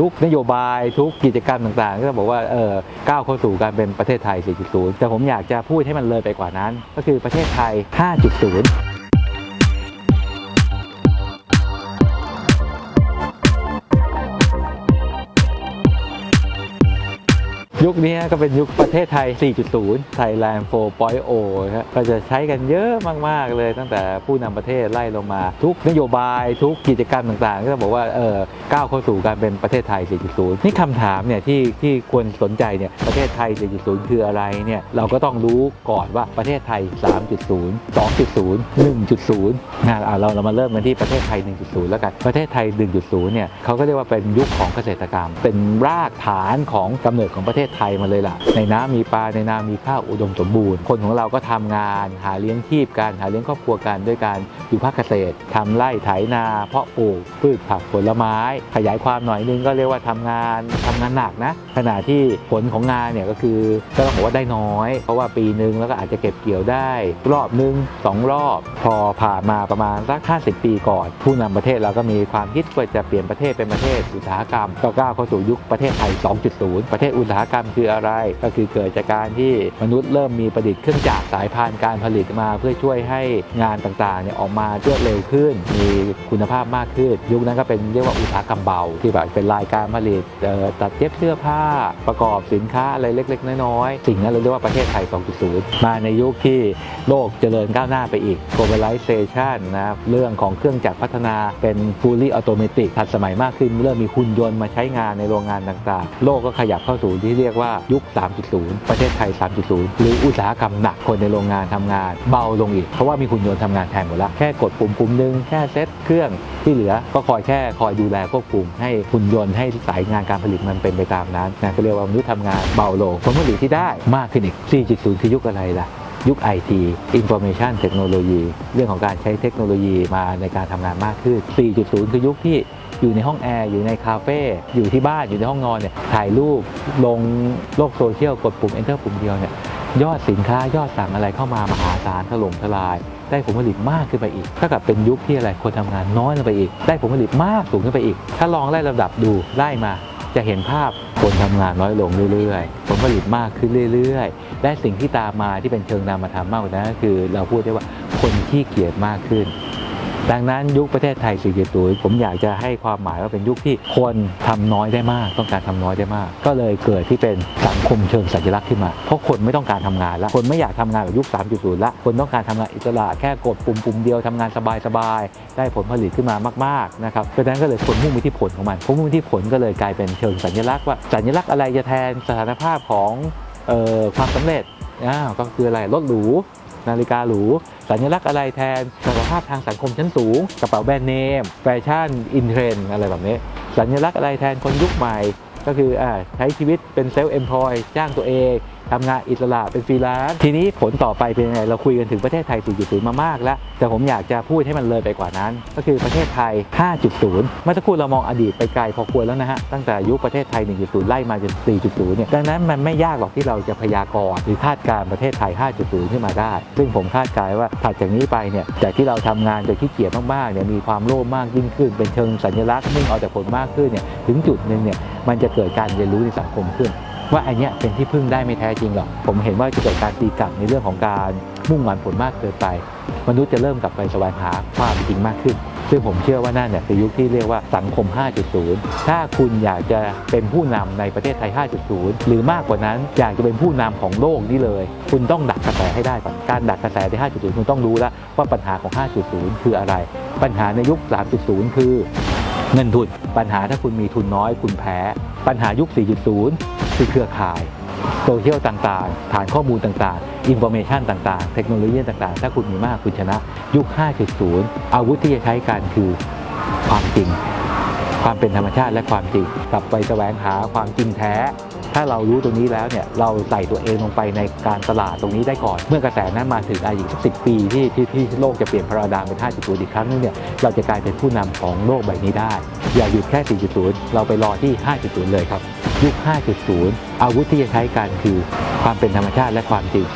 ทุกนโยบายทุกกิจกรรมต่างๆ ก็บอกว่าเออก้าวเข้าสู่การเป็นประเทศไทย 4.0 แต่ผมอยากจะพูดให้มันเลยไปกว่านั้น ก็คือประเทศไทย 5.0 ยุคนี้ก็เป็นยุคประเทศไทย 4.0 Thailand 4.0ครับก็จะใช้กันเยอะมาก ๆ เลยตั้งแต่ผู้นำประเทศไล่ลงมา ทุกนโยบายทุกกิจกรรมต่างๆ ก็บอกว่าเออก้าวเข้าสู่การเป็นประเทศไทย 4.0 นี่คำถามเนี่ยที่ที่ควรสนใจเนี่ยประเทศไทย 4.0 คืออะไรเนี่ยเราก็ต้องรู้ก่อนว่าประเทศไทย 3.0 2.0 1.0นะอะเราเรามาเริ่มกันที่ประเทศไทย 1.0 แล้วกันประเทศไทย 1.0 เนี่ยเขาก็เรียกว่าเป็นยุคของเกษตรกรรม เป็นรากฐานของกำเนิดของประเทศไทยมาเลยล่ะ ในน้ำมีปลาในนามีข้าวอุดมสมบูรณ์ คนของเราก็ทำงาน หาเลี้ยงชีพกันหาเลี้ยงครอบครัวกันด้วยการอยู่ภาคเกษตรทำไร่ไถนา เพาะปลูกพืชผักผลไม้ ขยายความหน่อยนึงก็เรียกว่าทำงานทำงานหนักนะ ขณะที่ผลของงานเนี่ยก็คือก็ต้องบอกว่าได้น้อย เพราะว่าปีหนึ่งแล้วก็อาจจะเก็บเกี่ยวได้ รอบนึงสองรอบ พอผ่านมาประมาณสัก50 ปีก่อน ผู้นำประเทศเราก็มีความคิดว่าจะเปลี่ยนประเทศเป็นประเทศอุตสาหกรรมก็ก้าวเข้าสู่ยุคประเทศไทย 2.0 ประเทศอุตสาหกรรมคืออะไร ก็คือเกิดจากการที่มนุษย์เริ่มมีประดิษฐ์เครื่องจักรสายพานการผลิตมา เพื่อช่วยให้งานต่างๆเนี่ยออกมารวดเร็วขึ้น มีคุณภาพมากขึ้น ยุคนั้นก็เป็นเรียกว่าอุตสาหกรรมเบา ที่แบบเป็นรายการผลิตตัดเย็บเสื้อผ้าประกอบสินค้าอะไรเล็ก ๆ น้อยๆสิ่งนั้นเราเรียกว่าประเทศไทย 2.0 มาในยุคที่โลกเจริญก้าวหน้าไปอีก globalization นะครับเรื่องของเครื่องจักรพัฒนาเป็น fully automatic ทันสมัยมากขึ้นเริ่มมีหุ่นยนต์มาใช้งานในโรงงานต่างๆ โลกก็ขยับเข้าสู่ที่เรียกยกว่ายุค 3.0 ประเทศไทย 3.0 หรืออุตสาหกรรมหนักคนในโรงงานทำงานเบาลงอีก เพราะว่ามีหุ่นยนต์ทำงานแทนหมดแล้ว แค่กดปุ่มปุ่มนึง แค่เซตเครื่องที่เหลือก็คอยแค่คอยดูแลควบคุมให้หุ่นยนต์ให้สายงานการผลิตมันเป็นไปตามนั้นนะก็เรียกว่ามนุษย์ทำงานเบาลงผลผลิตที่ได้มากขึ้นอีก 4.0 คือยุคอะไรล่ะยุค IT Information Technology เรื่องของการใช้เทคโนโลยีมาในการทำงานมากขึ้น 4.0 คือยุคที่ อยู่ในห้องแอร์ อยู่ในคาเฟ่อยู่ที่บ้านอยู่ในห้องนอนเนี่ยถ่ายรูปลงโลกโซเชียลกดปุ่ม Enter ปุ่มเดียวเนี่ยยอดสินค้ายอดสั่งอะไรเข้ามามหาศาลถล่มทลาย ได้ผลผลิตมากขึ้นไปอีกถ้ากับเป็นยุคที่อะไรคนทำงานน้อยลงไปอีก ได้ผลผลิตมากสูงขึ้นไปอีก ถ้าลองไล่ลำดับดูไล่มาจะเห็นภาพคนทำงานน้อยลงเรื่อยๆ ผลผลิตมากขึ้นเรื่อยๆ และสิ่งที่ตามมาที่เป็นเชิงนามธรรมมากกว่านั้นก็คือ เราพูดได้ว่าคนขี้เกียจมากขึ้น ดังนั้นยุคประเทศไทย4.0ผมอยากจะให้ความหมายว่าเป็นยุคที่คนทำน้อยได้มาก ต้องการทำน้อยได้มาก ก็เลยเกิดที่เป็นสังคมเชิงสัญลักษณ์ขึ้นมา เพราะคนไม่ต้องการทำงานล้วคนไม่อยากทำงานแบบยุค 3.0 ละคนต้องการทำงานอิสระแค่กดปุ่มปุ่มเดียวทำงานสบายๆได้ผลผลิตขึ้นมามากๆนะครับเพราะฉะนั้นก็เลยคนมุ่งไปที่ผลของมันพอมุ่งไปที่ผลก็เลยกลายเป็นเชิงสัญลักษณ์ว่าสัญลักษณ์อะไรจะแทนสถานภาพของออความสำเร็จอ้าวก็คืออะไรรถหรู นาฬิกาหรู สัญลักษณ์อะไรแทนสภาพทางสังคมชั้นสูง กระเป๋าแบรนด์เนม แฟชั่น อินเทรนอะไรแบบนี้ สัญลักษณ์อะไรแทนคนยุคใหม่ ก็คืออ่าใช้ชีวิตเป็นเซลล์เอ็มพลอยจ้างตัวเอง ทำงานอิสระเป็นฟรีแลนซ์ทีนี้ผลต่อไปเป็นยังไงเราคุยกันถึงประเทศไทย 4.0 มามากแล้ว แต่ผมอยากจะพูดให้มันเลยไปกว่านั้น ก็คือประเทศไทย 5.0 เมื่อสักครู่เรามองอดีตไปไกลพอควรแล้วนะฮะ ตั้งแต่ยุคประเทศไทย 1.0 ไล่มาจน 4.0 เนี่ย ดังนั้นมันไม่ยากหรอกที่เราจะพยากรณ์หรือคาดการณ์ประเทศไทย 5.0 ขึ้นมาได้ ซึ่งผมคาดการณ์ว่าถัดจากนี้ไปเนี่ยจากที่เราทำงานโดยที่เกียจมากๆเนี่ยมีความโลภมากยิ่งขึ้น เป็นเชิงสัญลักษณ์มุ่งเอาแต่ผลมากขึ้นเนี่ยถึงจุดหนึ่งเนี่ยมันจะเกิดการเรียนรู้ในสังคมขึ้น ว่าไอเนี้ยเป็นที่พึ่งได้ไม่แท้จริงหรอก ผมเห็นว่าจะเกิดการตีกลับในเรื่องของการมุ่งหวังผลมากเกินไป มนุษย์จะเริ่มกลับไปแสวงหาความจริงมากขึ้น ซึ่งผมเชื่อว่านั่นเนี่ยคือยุคที่เรียกว่าสังคม 5.0 ถ้าคุณอยากจะเป็นผู้นำในประเทศไทย 5.0 หรือมากกว่านั้นอยากจะเป็นผู้นำของโลกนี้เลย คุณต้องดักกระแสให้ได้ก่อนการดักกระแสใน 5.0 คุณต้องรู้แล้วว่าปัญหาของ 5.0 คืออะไร ปัญหาในยุค 3.0 คือเงินทุน ปัญหาถ้าคุณมีทุนน้อยคุณแพ้ ปัญหายุค 4.0 คือเครือข่ายโซเชียลต่างๆ ฐานข้อมูลต่างๆ อินโฟเมชันต่างๆ เทคโนโลยีต่างๆ ถ้าคุณมีมากคุณชนะ ยุค 5.0 อาวุธที่จะใช้กันคือความจริง ความเป็นธรรมชาติและความจริง กลับไปแสวงหาความจริงแท้ ถ้าเรารู้ตรงนี้แล้วเนี่ย เราใส่ตัวเองลงไปในการตลาดตรงนี้ได้ก่อน เมื่อกระแสนั้นมาถึงอายุสิปีที่ที่ที่โลกจะเปลี่ยนพาราดามเป็น 5.0 อีกครั้งนึงเนี่ย เราจะกลายเป็นผู้นำของโลกใบนี้ได้ อย่าหยุดแค่ 4.0 เราไปรอที่ 5.0 เลยครับ ยุค 5.0 อาวุธที่จะใช้กันคือความเป็นธรรมชาติและความจริง